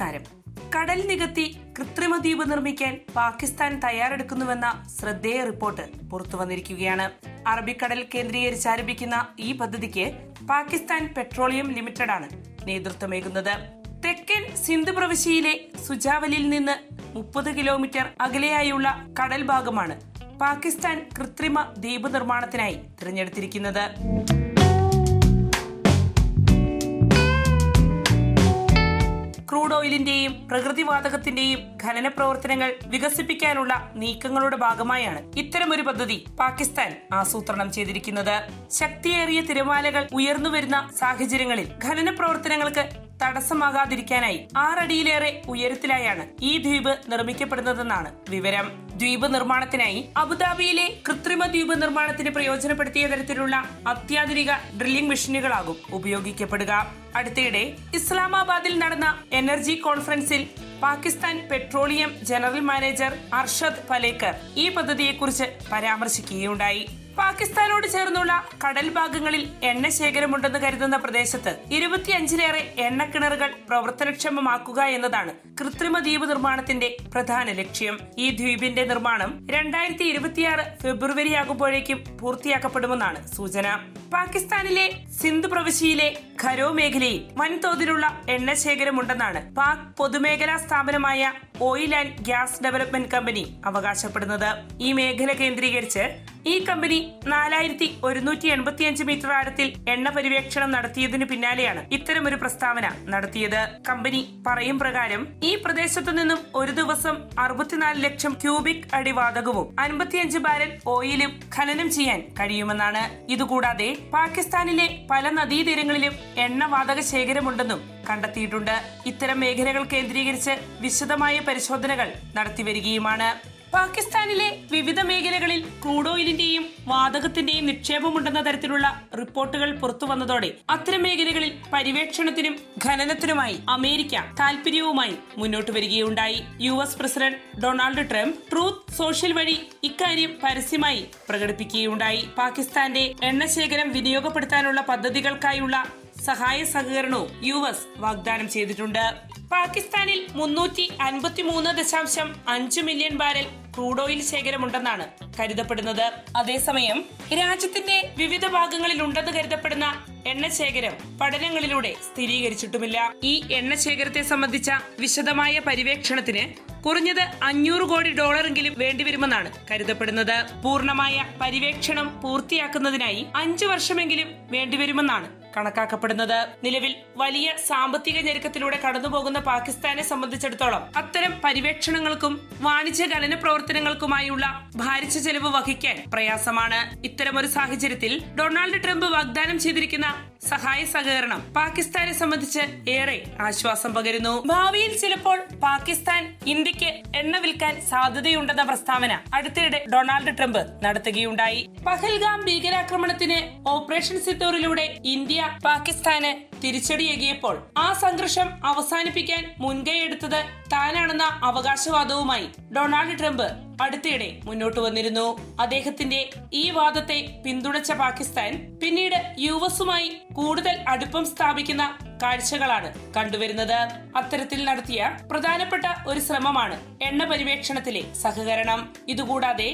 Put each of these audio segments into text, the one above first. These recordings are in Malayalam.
നമസ്കാരം. കടൽ നികത്തി കൃത്രിമ ദ്വീപ് നിർമ്മിക്കാൻ പാകിസ്ഥാൻ തയ്യാറെടുക്കുന്നുവെന്ന ശ്രദ്ധേയ റിപ്പോർട്ട് പുറത്തു വന്നിരിക്കുകയാണ്. അറബിക്കടൽ കേന്ദ്രീകരിച്ച് ആരംഭിക്കുന്ന ഈ പദ്ധതിക്ക് പാകിസ്ഥാൻ പെട്രോളിയം ലിമിറ്റഡ് ആണ് നേതൃത്വമേകുന്നത്. തെക്കൻ സിന്ധ് പ്രവിശ്യയിലെ സുജാവലിൽ നിന്ന് മുപ്പത് കിലോമീറ്റർ അകലെയായുള്ള കടൽ ഭാഗമാണ് പാകിസ്ഥാൻ കൃത്രിമ ദ്വീപ് നിർമ്മാണത്തിനായി തിരഞ്ഞെടുത്തിരിക്കുന്നത്. ക്രൂഡ് ഓയിലിന്റെയും പ്രകൃതിവാതകത്തിന്റെയും ഖനന പ്രവർത്തനങ്ങൾ വികസിപ്പിക്കാനുള്ള നീക്കങ്ങളുടെ ഭാഗമായാണ് ഇത്തരമൊരു പദ്ധതി പാകിസ്ഥാൻ ആസൂത്രണം ചെയ്തിരിക്കുന്നത്. ശക്തിയേറിയ തിരമാലകൾ ഉയർന്നുവരുന്ന സാഹചര്യങ്ങളിൽ ഖനന പ്രവർത്തനങ്ങൾക്ക് തടസ്സമാകാതിരിക്കാനായി ആറടിയിലേറെ ഉയരത്തിലായാണ് ഈ ദ്വീപ് നിർമ്മിക്കപ്പെടുന്നതെന്നാണ് വിവരം. ദ്വീപ് നിർമ്മാണത്തിനായി അബുദാബിയിലെ കൃത്രിമ ദ്വീപ് നിർമ്മാണത്തിന് പ്രയോജനപ്പെടുത്തിയ തരത്തിലുള്ള അത്യാധുനിക ഡ്രില്ലിംഗ് മെഷീനുകളാകും ഉപയോഗിക്കപ്പെടുക. അടുത്തിടെ ഇസ്ലാമാബാദിൽ നടന്ന എനർജി കോൺഫറൻസിൽ Pakistan petroleum general manager Arshad Palekar ഈ പദ്ധതിയെക്കുറിച്ച് പരാമർശിക്കുകയുണ്ടായി. പാകിസ്ഥാനോട് ചേർന്നുള്ള കടൽ ഭാഗങ്ങളിൽ എണ്ണ ശേഖരമുണ്ടെന്ന് കരുതുന്ന പ്രദേശത്ത് ഇരുപത്തിയഞ്ചിലേറെ എണ്ണക്കിണറുകൾ പ്രവർത്തനക്ഷമമാക്കുക എന്നതാണ് കൃത്രിമ ദ്വീപ് നിർമ്മാണത്തിന്റെ പ്രധാന ലക്ഷ്യം. ഈ ദ്വീപിന്റെ നിർമ്മാണം രണ്ടായിരത്തി ഇരുപത്തിയാറ് ഫെബ്രുവരി ആകുമ്പോഴേക്കും പൂർത്തിയാക്കപ്പെടുമെന്നാണ് സൂചന. പാകിസ്ഥാനിലെ സിന്ധു പ്രവിശ്യയിലെ ഖരോ മേഖലയിൽ വൻതോതിലുള്ള എണ്ണ ശേഖരമുണ്ടെന്നാണ് പാക് പൊതുമേഖലാ സ്ഥാപനമായ oil and gas development company അവകാശപ്പെടുന്നത്. ഈ മേഖല കേന്ദ്രീകരിച്ച് ഈ കമ്പനി നാലായിരത്തി ഒരുന്നൂറ്റി എൺപത്തിയഞ്ച് മീറ്റർ ആഴത്തിൽ എണ്ണ പര്യവേക്ഷണം നടത്തിയതിനു പിന്നാലെയാണ് ഇത്തരമൊരു പ്രസ്താവന നടത്തിയത്. കമ്പനി പറയും പ്രകാരം ഈ പ്രദേശത്തു നിന്നും ഒരു ദിവസം അറുപത്തിനാല് ലക്ഷം ക്യൂബിക് അടി വാതകവും അൻപത്തിയഞ്ച് ബാരൽ ഓയിലും ഖനനം ചെയ്യാൻ കഴിയുമെന്നാണ്. ഇതുകൂടാതെ പാകിസ്ഥാനിലെ പല നദീതീരങ്ങളിലും എണ്ണ വാതക ശേഖരമുണ്ടെന്നും കണ്ടെത്തിയിട്ടുണ്ട്. ഇത്തരം മേഖലകൾ കേന്ദ്രീകരിച്ച് വിശദമായ പരിശോധനകൾ നടത്തിവരികയുമാണ് പാകിസ്ഥാനിലെ വിവിധ മേഖലകളിൽ ക്രൂഡ് ഓയിലിന്റെയും വാതകത്തിന്റെയും നിക്ഷേപമുണ്ടെന്ന തരത്തിലുള്ള റിപ്പോർട്ടുകൾ പുറത്തു വന്നതോടെ അത്തരം മേഖലകളിൽ പര്യവേക്ഷണത്തിനും ഖനനത്തിനുമായി അമേരിക്ക താൽപര്യവുമായി മുന്നോട്ട് വരികയുണ്ടായി. U S president Donald Trump Truth Social വഴി ഇക്കാര്യം പരസ്യമായി പ്രകടിപ്പിക്കുകയുണ്ടായി. പാകിസ്ഥാന്റെ എണ്ണശേഖരം വിനിയോഗപ്പെടുത്താനുള്ള പദ്ധതികൾക്കായുള്ള സഹായ സഹകരണവും യു എസ് വാഗ്ദാനം ചെയ്തിട്ടുണ്ട്. പാകിസ്ഥാനിൽ മുന്നൂറ്റി അൻപത്തി മൂന്ന് ദശാംശം അഞ്ച് മില്യൺ ബാരൽ ക്രൂഡ് ഓയിൽ ശേഖരമുണ്ടെന്നാണ് കരുതപ്പെടുന്നത്. അതേസമയം രാജ്യത്തിന്റെ വിവിധ ഭാഗങ്ങളിൽ ഉണ്ടെന്ന് കരുതപ്പെടുന്ന എണ്ണ ശേഖരം പഠനങ്ങളിലൂടെ സ്ഥിരീകരിച്ചിട്ടുമില്ല. ഈ എണ്ണ ശേഖരത്തെ സംബന്ധിച്ച വിശദമായ പര്യവേക്ഷണത്തിന് കുറഞ്ഞത് അഞ്ഞൂറ് കോടി ഡോളറെങ്കിലും വേണ്ടിവരുമെന്നാണ് കരുതപ്പെടുന്നത്. പൂർണമായ പര്യവേക്ഷണം പൂർത്തിയാക്കുന്നതിനായി അഞ്ചു വർഷമെങ്കിലും വേണ്ടിവരുമെന്നാണ് കണക്കാക്കപ്പെടുന്നത്. നിലവിൽ വലിയ സാമ്പത്തിക ഞെരുക്കത്തിലൂടെ കടന്നുപോകുന്ന പാകിസ്ഥാനെ സംബന്ധിച്ചിടത്തോളം അത്തരം പര്യവേക്ഷണങ്ങൾക്കും വാണിജ്യ ഖനന പ്രവർത്തനങ്ങൾക്കുമായുള്ള ഭാരിച്ച ചെലവ് വഹിക്കാൻ പ്രയാസമാണ്. ഇത്തരമൊരു സാഹചര്യത്തിൽ ഡൊണാൾഡ് ട്രംപ് വാഗ്ദാനം ചെയ്തിരിക്കുന്ന സഹായ സഹകരണം പാകിസ്ഥാനെ സംബന്ധിച്ച് ഏറെ ആശ്വാസം പകരുന്നു. ഭാവിയിൽ ചിലപ്പോൾ പാകിസ്ഥാൻ ഇന്ത്യയ്ക്ക് എണ്ണ വിൽക്കാൻ സാധ്യതയുണ്ടെന്ന പ്രസ്താവന അടുത്തിടെ ഡൊണാൾഡ് ട്രംപ് നടത്തുകയുണ്ടായി. പഹൽഗാം ഭീകരാക്രമണത്തിന് ഓപ്പറേഷൻ സിറ്റോറിലൂടെ ഇന്ത്യ പാകിസ്ഥാന് തിരിച്ചടിയേകിയപ്പോൾ ആ സംഘർഷം അവസാനിപ്പിക്കാൻ മുൻകൈയെടുത്തത് താനാണെന്ന അവകാശവാദവുമായി ഡൊണാൾഡ് ട്രംപ് അടുത്തിടെ മുന്നോട്ട് വന്നിരുന്നു. അദ്ദേഹത്തിന്റെ ഈ വാദത്തെ പിന്തുണച്ച പാകിസ്ഥാൻ പിന്നീട് യു എസുമായി കൂടുതൽ അടുപ്പം സ്ഥാപിക്കുന്ന കാഴ്ചകളാണ് കണ്ടുവരുന്നത്. അത്തരത്തിൽ നടത്തിയ പ്രധാനപ്പെട്ട ഒരു ശ്രമമാണ് എണ്ണ പരിവേക്ഷണത്തിലെ സഹകരണം. ഇതുകൂടാതെ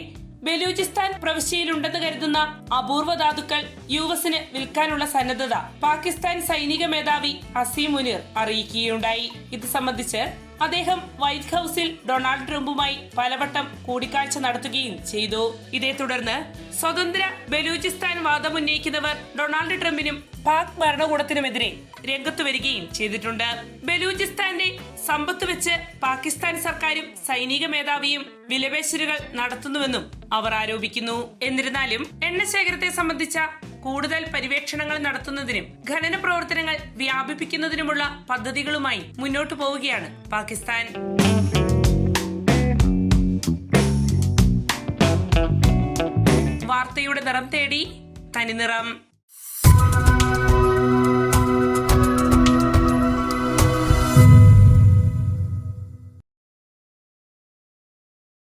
ബലൂചിസ്ഥാൻ പ്രവിശ്യയിലുണ്ടെന്ന് കരുതുന്ന അപൂർവ ധാതുക്കൾ യു എസിന് വിൽക്കാനുള്ള സന്നദ്ധത പാകിസ്ഥാൻ സൈനിക മേധാവി അസീം മുനീർ അറിയിക്കുകയുണ്ടായി. ഇത് സംബന്ധിച്ച് അദ്ദേഹം വൈറ്റ് ഹൌസിൽ ഡൊണാൾഡ് ട്രംപുമായി പലവട്ടം കൂടിക്കാഴ്ച നടത്തുകയും ചെയ്തു. ഇതേ തുടർന്ന് സ്വതന്ത്ര ബലൂചിസ്ഥാൻ വാദമുന്നയിക്കുന്നവർ ഡൊണാൾഡ് ട്രംപിനും പാക് ഭരണകൂടത്തിനുമെതിരെ രംഗത്തു വരികയും ചെയ്തിട്ടുണ്ട്. ബലൂചിസ്ഥാന്റെ സമ്പത്ത് വെച്ച് പാകിസ്ഥാൻ സർക്കാരും സൈനിക മേധാവിയും വിലപേശലുകൾ നടത്തുന്നുവെന്നും അവർ ആരോപിക്കുന്നു. എന്നിരുന്നാലും എണ്ണശേഖരത്തെ സംബന്ധിച്ച കൂടുതൽ പര്യവേക്ഷണങ്ങൾ നടത്തുന്നതിനും ഖനന പ്രവർത്തനങ്ങൾ വ്യാപിപ്പിക്കുന്നതിനുമുള്ള പദ്ധതികളുമായി മുന്നോട്ടു പോവുകയാണ് പാകിസ്ഥാൻ. വാർത്തയുടെ നിറം തേടി തനിനിറം